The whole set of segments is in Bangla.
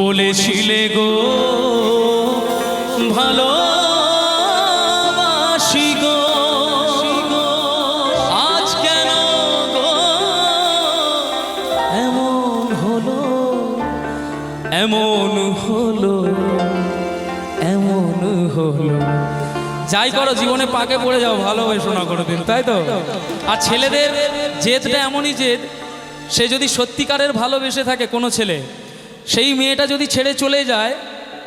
বলেছিলে গো ভালো এমন হলো এমন হলো যাই করো, জীবনে পাকে পড়ে যাও, ভালোবেসো না কোনো দিন তাই তো? আর ছেলেদের জেদটা এমনই জেদ, সে যদি সত্যিকারের ভালোবেসে থাকে কোনো ছেলে সেই মেয়েটা যদি ছেড়ে চলে যায়,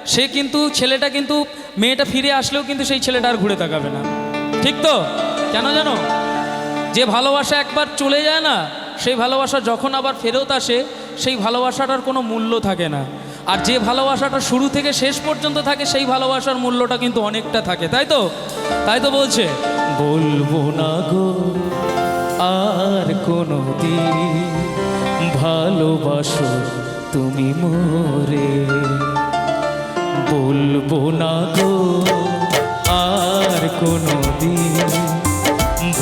সে কিন্তু, ছেলেটা কিন্তু, মেয়েটা ফিরে আসলেও কিন্তু সেই ছেলেটা আর ঘুরে তাকাবে না। ঠিক তো? কেন জানো? যে ভালোবাসা একবার চলে যায় না, সেই ভালোবাসা যখন আবার ফেরত আসে, সেই ভালোবাসাটার কোনো মূল্য থাকে না। আর যে ভালোবাসাটা শুরু থেকে শেষ পর্যন্ত থাকে, সেই ভালোবাসার মূল্যটা কিন্তু অনেকটা থাকে। তাই তো? তাই তো বলছে। বলব না গো, আর কোনো দিন ভালোবাসো তুমি মোরে। বলব না গো আর কোনো দিন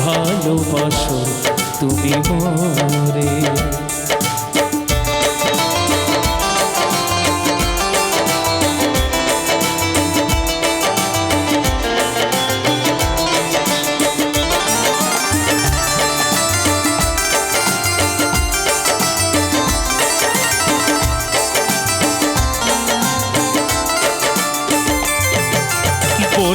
ভালোবাসো তুমি মোরে।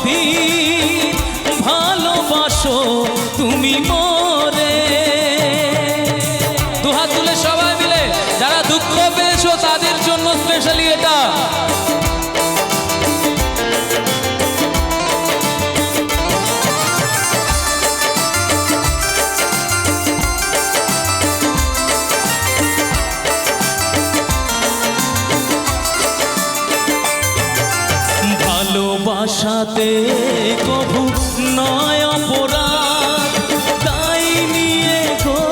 কোনো ভালোবাসো তুমি মোরে। দুহাত তুলে সবাই মিলে, যারা দুঃখ পেয়েছ তাদের জন্য স্পেশালি এটা। ভালোবাসাতে কভু নয় অপরাধ। তাই নিয়ে গো,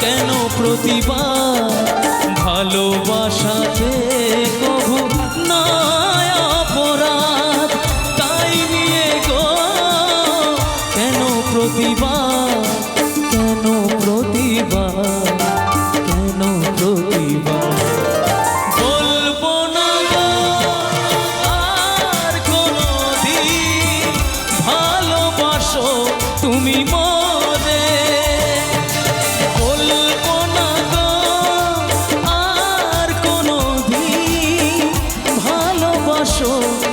কেন প্রতিবাদ? ভালোবাসাতে কভু নয় অপরাধ। তাই নিয়ে গো, কেন প্রতিবাদ? কেন প্রতিবাদ? আসো।